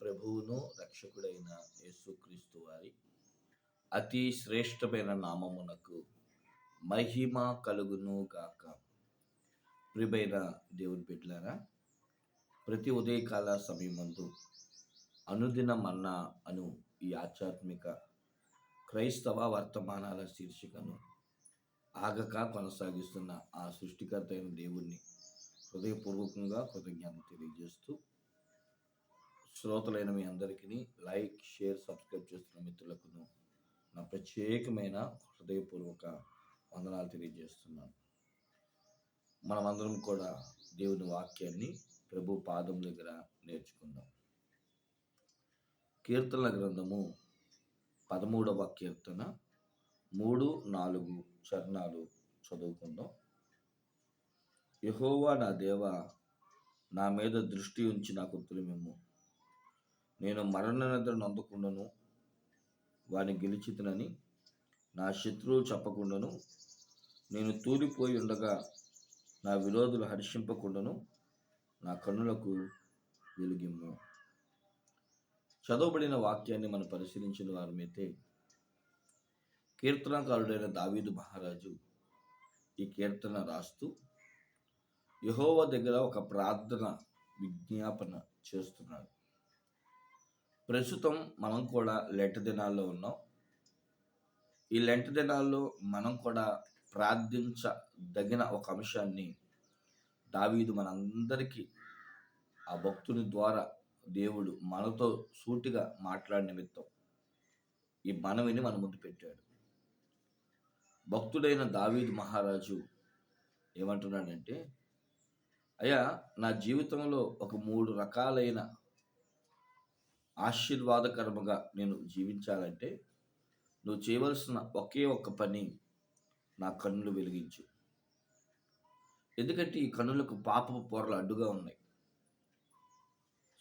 ప్రభువును రక్షకుడైన యేసుక్రీస్తు వారి అతి శ్రేష్టమైన నామమునకు మహిమ కలుగును గాక. ప్రిబైన దేవుని బిడ్లారా ప్రతి ఉదయకాల సమయమందు అనుదిన మన్నా అను ఈ ఆధ్యాత్మిక క్రైస్తవ వర్తమానాల శీర్షికను ఆగక కొనసాగిస్తున్న ఆ సృష్టికర్త అయిన దేవుణ్ణి హృదయపూర్వకంగా కృతజ్ఞత తెలియజేస్తూ శ్రోతలైన మీ అందరికీ లైక్ షేర్ సబ్స్క్రైబ్ చేస్తున్న మిత్రులకు నా ప్రత్యేకమైన హృదయపూర్వక వందనాలు తెలియజేస్తున్నాను. మనమందరం కూడా దేవుని వాక్యాన్ని ప్రభు పాదం దగ్గర నేర్చుకుందాం. కీర్తనల గ్రంథము పదమూడవ కీర్తన మూడు నాలుగు చరణాలు చదువుకుందాం. యహోవా నా దేవ నా మీద దృష్టి ఉంచి నాకు తొలిమిమ్ము. నేను మరణ నిద్ర వారిని వాని గెలిచితునని నా శత్రువులు చెప్పకుండాను నేను తూలిపోయి ఉండగా నా విరోధులు హర్షింపకుండాను నా కన్నులకు వెలుగిమ్ము చదవబడిన వాక్యాన్ని మనం పరిశీలించిన వారమైతే కీర్తనకారుడైన దావీదు మహారాజు ఈ కీర్తన రాస్తూ యహోవ దగ్గర ఒక ప్రార్థన విజ్ఞాపన చేస్తున్నాడు. ప్రస్తుతం మనం కూడా లెంట దినాల్లో ఉన్నాం. ఈ లెంట దినాల్లో మనం కూడా ప్రార్థించదగిన ఒక అంశాన్ని దావీదు మనందరికీ ఆ భక్తుని ద్వారా దేవుడు మనతో సూటిగా మాట్లాడిన నిమిత్తం ఈ మనవిని మన ముందు పెట్టాడు. భక్తుడైన దావీదు మహారాజు ఏమంటున్నాడంటే అయ్యా నా జీవితంలో ఒక మూడు రకాలైన ఆశీర్వాదకరముగా నేను జీవించాలంటే నువ్వు చేయవలసిన ఒకే ఒక్క పని నా కన్నులు వెలిగించు. ఎందుకంటే ఈ కన్నులకు పాపపు పొరలు అడ్డుగా ఉన్నాయి.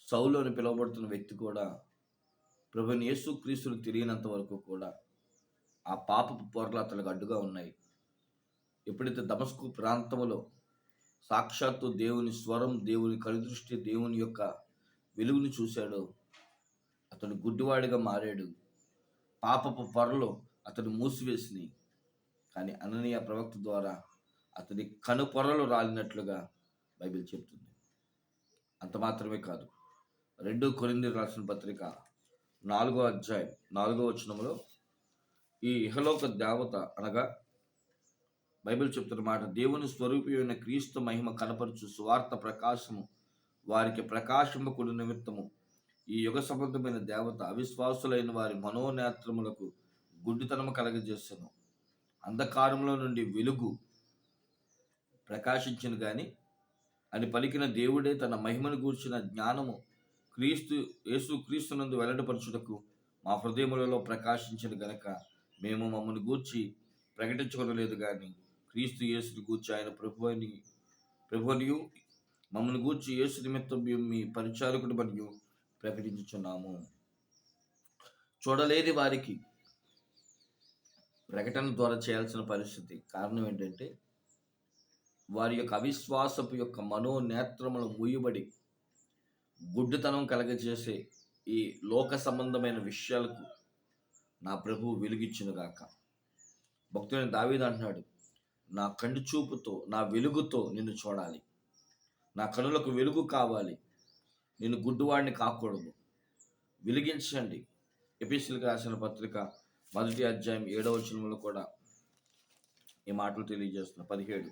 సౌలు అని పిలువబడుతున్న వ్యక్తి కూడా ప్రభుని యేసు క్రీస్తులు తిరిగినంత వరకు కూడా ఆ పాపపు పొరలు అతనికి అడ్డుగా ఉన్నాయి. ఎప్పుడైతే దమస్కు ప్రాంతంలో సాక్షాత్తు దేవుని స్వరం దేవుని కనుదృష్టి దేవుని యొక్క వెలుగుని చూశాడో అతను గుడ్డివాడిగా మారాడు. పాపపు పొరలు అతడు మూసివేసినాయి కానీ అననీయ ప్రవక్త ద్వారా అతని కను పొరలు రాలినట్లుగా బైబిల్ చెప్తుంది. అంత మాత్రమే కాదు. రెండు కొరింది రాసిన పత్రిక నాలుగో అధ్యాయం నాలుగో వచనంలో ఈ ఇహలోక దేవత అనగా బైబిల్ చెప్తున్న మాట దేవుని స్వరూపమైన అయిన క్రీస్తు మహిమ కనపరచు స్వార్థ ప్రకాశము వారికి ప్రకాశము కుడి నిమిత్తము. ఈ యుగ సంబంధమైన దేవత అవిశ్వాసులైన వారి మనోనేత్రములకు గుడ్డితనము కలగజేసను. అంధకారంలో నుండి వెలుగు ప్రకాశించను గాని అని పలికిన దేవుడే తన మహిమను గూర్చిన జ్ఞానము క్రీస్తు యేసు క్రీస్తునందు వెల్లడపరచుటకు మా హృదయములలో ప్రకాశించిన గనక మేము మమ్మల్ని గూర్చి ప్రకటించుకోలేదు కానీ క్రీస్తు యేసుని గూర్చి ఆయన ప్రభుని ప్రభునియు మమ్మల్ని గూర్చి యేసు నిమిత్తం మీ పరిచారకుడు మరియు ప్రకటించుచున్నాము. చూడలేని వారికి ప్రకటన ద్వారా చేయాల్సిన పరిస్థితి. కారణం ఏంటంటే వారి యొక్క అవిశ్వాసపు యొక్క మనోనేత్రములు మూయబడి గుడ్డితనం కలగజేసే ఈ లోక సంబంధమైన విషయాలకు నా ప్రభు వెలుగిచ్చునుగాక భక్తుని దావీదు అంటున్నాడు నా కంటి చూపుతో నా వెలుగుతో నిన్ను చూడాలి. నా కనులకు వెలుగు కావాలి. నేను గుడ్డివాడిని కాకూడదు. వెలిగించండి. ఎపిసిల్కి రాసిన పత్రిక మొదటి అధ్యాయం ఏడవ వచనంలో కూడా ఈ మాటలు తెలియజేస్తున్న పదిహేడు.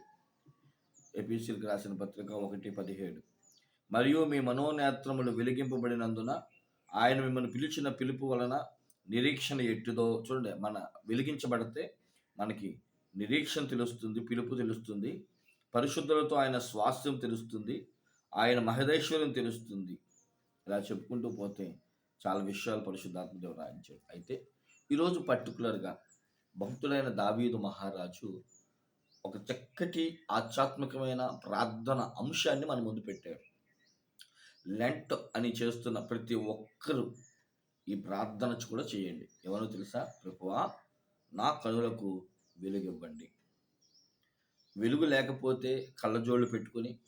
ఎపిసిల్కి రాసిన పత్రిక ఒకటి పదిహేడు. మరియు మీ మనోనేత్రములు వెలిగింపబడినందున ఆయన మిమ్మల్ని పిలిచిన పిలుపు వలన నిరీక్షణ ఎట్టుదో చూడండి. మన వెలిగించబడితే మనకి నిరీక్షణ తెలుస్తుంది పిలుపు తెలుస్తుంది. పరిశుద్ధులతో ఆయన స్వాస్థ్యం తెలుస్తుంది. ఆయన మహదేశ్వరం తెలుస్తుంది. ఇలా చెప్పుకుంటూ పోతే చాలా విషయాలు పరిశుద్ధాత్మ దేవుడు రాయించాడు. అయితే ఈరోజు పర్టికులర్గా భక్తులైన దావీదు మహారాజు ఒక చక్కటి ఆధ్యాత్మికమైన ప్రార్థన అంశాన్ని మన ముందు పెట్టాడు. లెంట్ అని చేస్తున్న ప్రతి ఒక్కరూ ఈ ప్రార్థన కూడా చేయండి. ఎవరో తెలుసా? ప్రభువా నా కనులకు వెలుగివ్వండి వెలుగు లేకపోతే కళ్ళజోళ్ళు పెట్టుకొని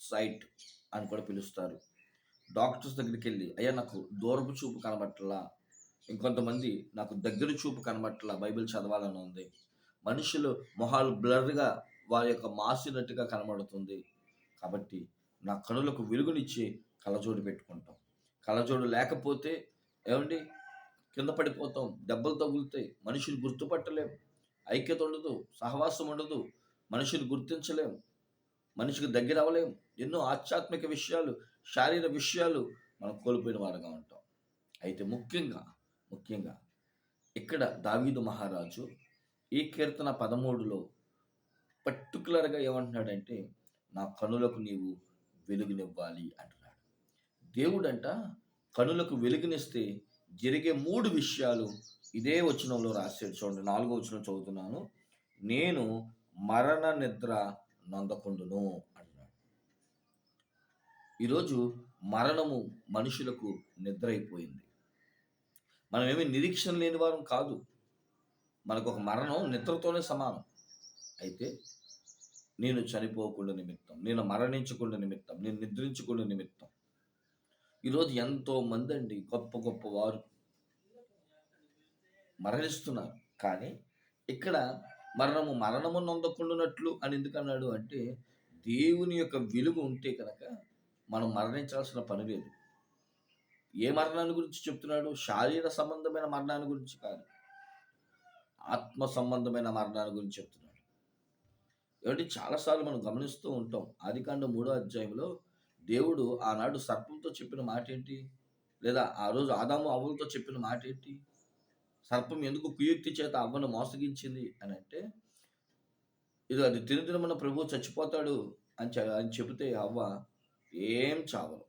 సైట్ అని కూడా పిలుస్తారు. డాక్టర్స్ దగ్గరికి వెళ్ళి అయ్యా నాకు దూరపు చూపు కనబట్టలా ఇంకొంతమంది నాకు దగ్గర చూపు కనబట్టలా బైబిల్ చదవాలని ఉంది. మనుషులు మొహాలు బ్లర్గా వారి యొక్క మాసినట్టుగా కనబడుతుంది. కాబట్టి నా కనులకు వెలుగునిచ్చి కళ్ళజోడు పెట్టుకుంటాం. కళ్ళజోడు లేకపోతే ఏమండి? కింద పడిపోతాం. దెబ్బలు తగులుతాయి. మనిషిని గుర్తుపట్టలేం. ఐక్యత ఉండదు. సహవాసం ఉండదు. మనిషిని గుర్తించలేం. మనిషికి దగ్గర అవ్వలేము ఎన్నో ఆధ్యాత్మిక విషయాలు శారీర విషయాలు మనం కోల్పోయిన వారుగా ఉంటాం. అయితే ముఖ్యంగా ముఖ్యంగా ఇక్కడ దావీదు మహారాజు ఈ కీర్తన పదమూడులో పర్టికులర్గా ఏమంటున్నాడంటే నా కనులకు నీవు వెలుగునివ్వాలి అంటున్నాడు. దేవుడంట కనులకు వెలుగునిస్తే జరిగే మూడు విషయాలు ఇదే వచనంలో రాశాడు. చూడండి నాలుగో వచనం చదువుతున్నాను. నేను మరణ నిద్ర నొందకుండును అంటున్నాడు. ఈరోజు మరణము మనుషులకు నిద్ర అయిపోయింది మనం నిరీక్షణ లేని వారం కాదు. మనకు ఒక మరణం నిద్రతోనే సమానం. అయితే నేను చనిపోకుండా నిమిత్తం నేను మరణించకుండా నిమిత్తం నేను నిద్రించకుండా నిమిత్తం ఈరోజు ఎంతో మంది అండి గొప్ప గొప్ప వారు మరణిస్తున్నారు. కానీ ఇక్కడ మరణము మరణము నొందకుండునట్లు అని ఎందుకు అన్నాడు అంటే దేవుని యొక్క వెలుగు ఉంటే కనుక మనం మరణించాల్సిన పని లేదు. ఏ మరణాన్ని గురించి చెప్తున్నాడు? శారీర సంబంధమైన మరణాన్ని గురించి కాదు. ఆత్మ సంబంధమైన మరణాన్ని గురించి చెప్తున్నాడు. ఏమంటే చాలాసార్లు మనం గమనిస్తూ ఉంటాం. ఆదికాండ మూడో అధ్యాయంలో దేవుడు ఆనాడు సర్పంతో చెప్పిన మాట ఏంటి లేదా ఆ రోజు ఆదాము అవ్వలతో చెప్పిన మాట ఏంటి సర్పం ఎందుకు కుయుక్తి చేత అవ్వను మోసగించింది అని అంటే ఇది అది తిని తినమన్న ప్రభువు చచ్చిపోతాడు అని అని చెబితే అవ్వ ఏం చావలు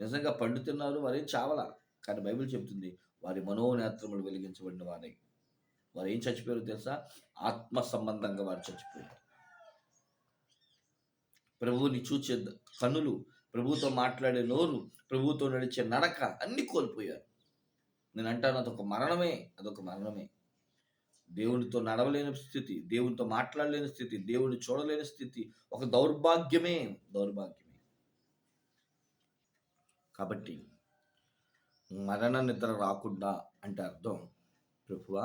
నిజంగా పండు తిన్నారు వారేం చావల? కానీ బైబిల్ చెబుతుంది వారి మనోనేత్రములు వెలిగించబడిన వారే. వారు ఏం చచ్చిపోయారు తెలుసా? ఆత్మ సంబంధంగా వారు చచ్చిపోయారు. ప్రభువుని చూచే కన్నులు ప్రభువుతో మాట్లాడే నోరు ప్రభువుతో నడిచే నడక అన్ని కోల్పోయారు. నేను అంటాను అదొక మరణమే అదొక మరణమే. దేవునితో నడవలేని స్థితి దేవునితో మాట్లాడలేని స్థితి దేవుని చూడలేని స్థితి ఒక దౌర్భాగ్యమే దౌర్భాగ్యమే. కాబట్టి మరణ నిద్ర రాకుండా అంటే అర్థం ప్రభువా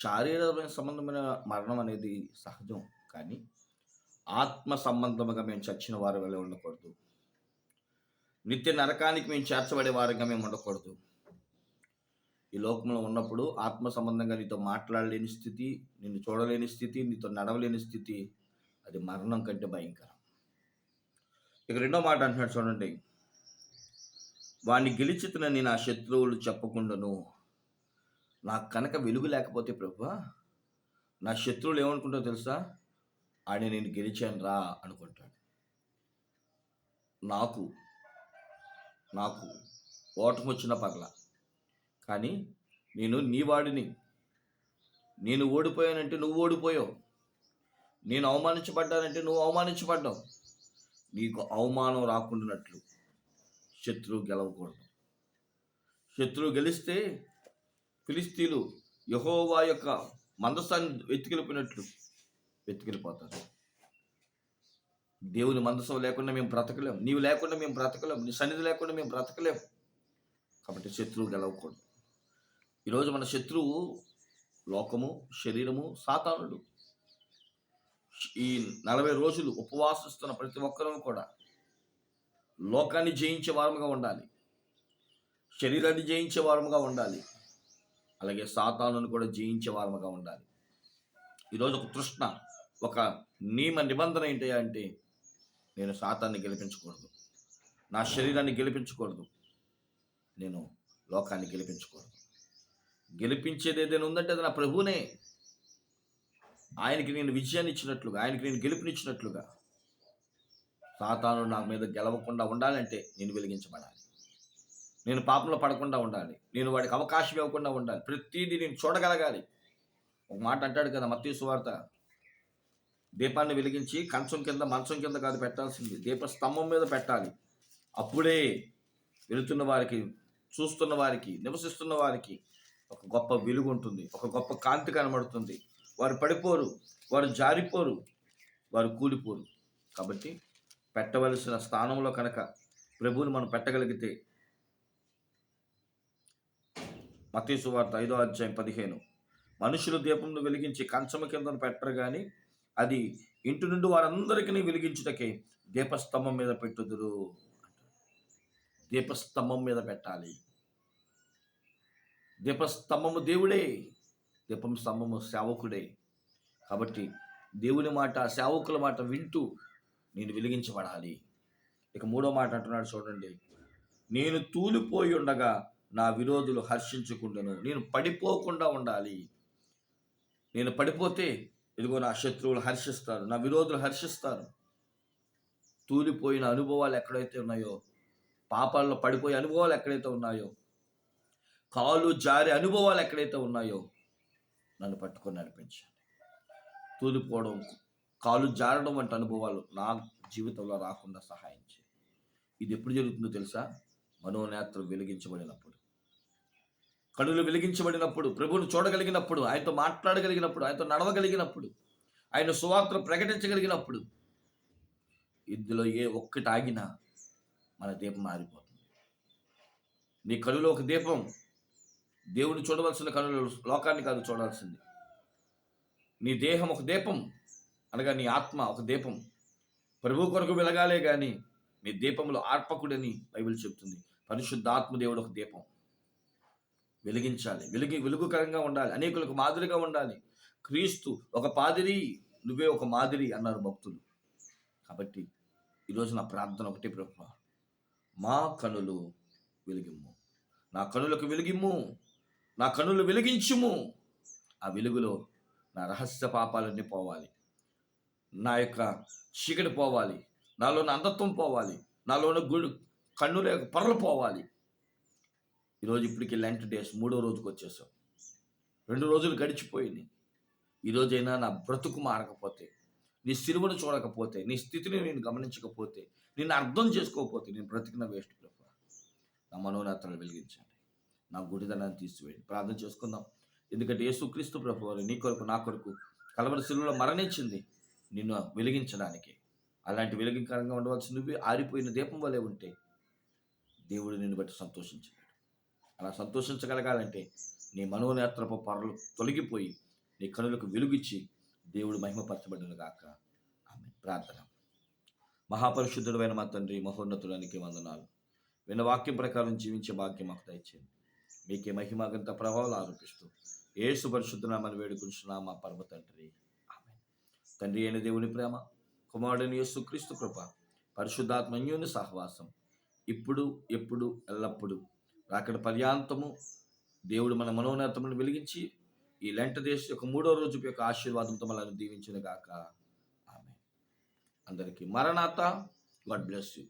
శారీరమైన సంబంధమైన మరణం అనేది సహజం కానీ ఆత్మ సంబంధముగా మేము చచ్చిన వారి వల్ల ఉండకూడదు. నిత్య నరకానికి మేము చేర్చబడే వారిగా మేము ఉండకూడదు. ఈ లోకంలో ఉన్నప్పుడు ఆత్మ సంబంధంగా నీతో మాట్లాడలేని స్థితి నిన్ను చూడలేని స్థితి నీతో నడవలేని స్థితి అది మరణం కంటే భయంకరం. ఇక రెండో మాట అంటున్నాడు చూడండి. వాడిని గెలిచితునని నా శత్రువులు చెప్పకుండాను నాకు కనుక వెలుగు లేకపోతే ప్రభు నా శత్రువులు ఏమనుకుంటా తెలుసా? ఆయన నేను గెలిచాను రా అనుకుంటాడు. నాకు నాకు ఓటమి వచ్చిన పర్ల కానీ నేను నీ వాడిని. నేను ఓడిపోయానంటే నువ్వు ఓడిపోయావు. నేను అవమానించబడ్డానంటే నువ్వు అవమానించబడ్డావు. నీకు అవమానం రాకుండానట్లు శత్రువు గెలవకూడదు. శత్రువు గెలిస్తే ఫిలిస్తీన్లు యహోవా యొక్క మందసాన్ని వెతికిలిపోయినట్లు వెతికిలిపోతారు. దేవుని మందసం లేకుండా మేము బ్రతకలేం. నీవు లేకుండా మేము బ్రతకలేం. నీ సన్నిధి లేకుండా మేము బ్రతకలేం. కాబట్టి శత్రువు గెలవకూడదు. ఈరోజు మన శత్రువు లోకము శరీరము సాతానుడు. ఈ నలభై రోజులు ఉపవాసిస్తున్న ప్రతి ఒక్కరూ కూడా లోకాన్ని జయించే వారముగా ఉండాలి. శరీరాన్ని జయించే వారముగా ఉండాలి. అలాగే సాతానును కూడా జయించే వారముగా ఉండాలి. ఈరోజు ఒక తృష్ణ ఒక నియమ నిబంధన ఏంటి అంటే నేను సాతాన్ని గెలిపించకూడదు. నా శరీరాన్ని గెలిపించకూడదు. నేను లోకాన్ని గెలిపించకూడదు. గెలిపించేది ఏదైనా ఉందంటే అది నా ప్రభునే ఆయనకి నేను విజయాన్ని ఇచ్చినట్లుగా ఆయనకి నేను గెలుపునిచ్చినట్లుగా. సాతాను నా మీద గెలవకుండా ఉండాలంటే నేను వెలిగించబడాలి. నేను పాపంలో పడకుండా ఉండాలి. నేను వాడికి అవకాశం ఇవ్వకుండా ఉండాలి. ప్రతిదీ నేను చూడగలగాలి. ఒక మాట అంటాడు కదా మత్తి సువార్త దీపాన్ని వెలిగించి కంచం కింద మంచం కింద కాదు పెట్టాల్సింది. దీప స్తంభం మీద పెట్టాలి. అప్పుడే వెళుతున్న వారికి చూస్తున్న వారికి నివసిస్తున్న వారికి ఒక గొప్ప వెలుగు ఉంటుంది ఒక గొప్ప కాంతి కనబడుతుంది. వారు పడిపోరు. వారు జారిపోరు. వారు కూలిపోరు. కాబట్టి పెట్టవలసిన స్థానంలో కనుక ప్రభువుని మనం పెట్టగలిగితే మతీసు వార్త ఐదో అధ్యాయం పదిహేను. మనుషులు దీపంను వెలిగించి కంచమ కింద పెట్టరు కానీ అది ఇంటి నుండి వారందరికీ వెలిగించుటకే దీపస్తంభం మీద పెట్టుదురు దీపస్తంభం మీద పెట్టాలి. దీపస్తంభము దేవుడే దీపం స్తంభము సేవకుడే. కాబట్టి దేవుని మాట సేవకుల మాట వింటూ నేను వెలిగించబడాలి. ఇక మూడో మాట అంటున్నాడు చూడండి. నేను తూలిపోయి ఉండగా నా విరోధులు హర్షించుకుండను నేను పడిపోకుండా ఉండాలి. నేను పడిపోతే ఇదిగో నా శత్రువులు హర్షిస్తారు నా విరోధులు హర్షిస్తారు. తూలిపోయిన అనుభవాలు ఎక్కడైతే ఉన్నాయో పాపాల్లో పడిపోయే అనుభవాలు ఎక్కడైతే ఉన్నాయో కాలు జారే అనుభవాలు ఎక్కడైతే ఉన్నాయో నన్ను పట్టుకొని నడిపించండి. తూలిపోవడం కాలు జారడం వంటి అనుభవాలు నా జీవితంలో రాకుండా సహాయం చేయి ఇది ఎప్పుడు జరుగుతుందో తెలుసా? మనోనేత్రం వెలిగించబడినప్పుడు. కనులు వెలిగించబడినప్పుడు ప్రభువును చూడగలిగినప్పుడు ఆయనతో మాట్లాడగలిగినప్పుడు ఆయనతో నడవగలిగినప్పుడు ఆయన సువార్తను ప్రకటించగలిగినప్పుడు ఇందులో ఏ ఒక్కటి ఆగినా మన దీపం మారిపోతుంది. నీ కనులో ఒక దీపం దేవుని చూడవలసిన కనులు లోకాన్ని కాదు చూడాల్సింది. నీ దేహం ఒక దీపం అనగా నీ ఆత్మ ఒక దీపం. ప్రభు కొరకు వెలగాలే కానీ నీ దీపంలో ఆర్పకుడని బైబిల్ చెప్తుంది. పరిశుద్ధ ఆత్మదేవుడు ఒక దీపం. వెలిగించాలి. వెలిగి వెలుగుకరంగా ఉండాలి. అనేకులకు మాదిరిగా ఉండాలి. క్రీస్తు ఒక పాదిరి నువ్వే ఒక మాదిరి అన్నారు భక్తులు. కాబట్టి ఈరోజు నా ప్రార్థన ఒకటి ప్రభు. మా కనులు వెలిగిమ్ము. నా కనులకు వెలిగిమ్ము. నా కనులు వెలిగించుము. ఆ వెలుగులో నా రహస్య పాపాలన్నీ పోవాలి. నా యొక్క చీకటి పోవాలి. నాలోని అంధత్వం పోవాలి. నాలోని గుడి కన్నుల యొక్క పొరలు పోవాలి. ఈరోజు ఇప్పటికి లెంట్ డేస్ మూడో రోజుకి వచ్చేసాం. రెండు రోజులు గడిచిపోయింది. ఈరోజైనా నా బ్రతుకు మారకపోతే నీ సిలువను చూడకపోతే నీ స్థితిని నేను గమనించకపోతే నేను అర్థం చేసుకోకపోతే నేను బ్రతికిన వేస్ట్ ప్రభు. నా మనోనేత్రాలు వెలిగించాను నా గుడిదనాన్ని తీసివేయండి. ప్రార్థన చేసుకుందాం. ఎందుకంటే యేసుక్రీస్తు ప్రభు వారు నీ కొరకు నా కొరకు కలవరి సిలువలో మరణించింది నిన్ను వెలిగించడానికి. అలాంటి వెలిగింకరంగా ఉండవలసి నువ్వు ఆరిపోయిన దీపం వలె ఉంటే దేవుడు నిన్ను బట్టి సంతోషించలేడు అలా సంతోషించగలగాలంటే నీ మనోనేత్రపు పొరలు తొలగిపోయి నీ కనులకు వెలుగిచ్చి దేవుడు మహిమపరచబడిన గాక. ఆమె ప్రార్థన. మహాపరిశుద్ధుడైన మా తండ్రి మహోన్నతుడానికి వందనాలు. విన్న వాక్యం ప్రకారం జీవించే భాగ్యం మాకు దయచేయండి. మీకే మహిమగంత ప్రభావాలు ఆరోపిస్తూ ఏసు పరిశుద్ధనామని వేడుకుంటున్నా మా పరమ తండ్రి. ఆమె తండ్రి అయిన దేవుని ప్రేమ కుమారుడని యేసు క్రీస్తు కృప పరిశుద్ధాత్మన్యుని సహవాసం ఇప్పుడు ఎప్పుడు ఎల్లప్పుడు రాకడ పర్యాంతము దేవుడు మన మనోనతమును వెలిగించి ఈ లెంట దేశ యొక్క మూడో రోజు యొక్క ఆశీర్వాదంతో మనల్ని దీవించిన గాక. ఆమె అందరికీ మరణాత. God bless you.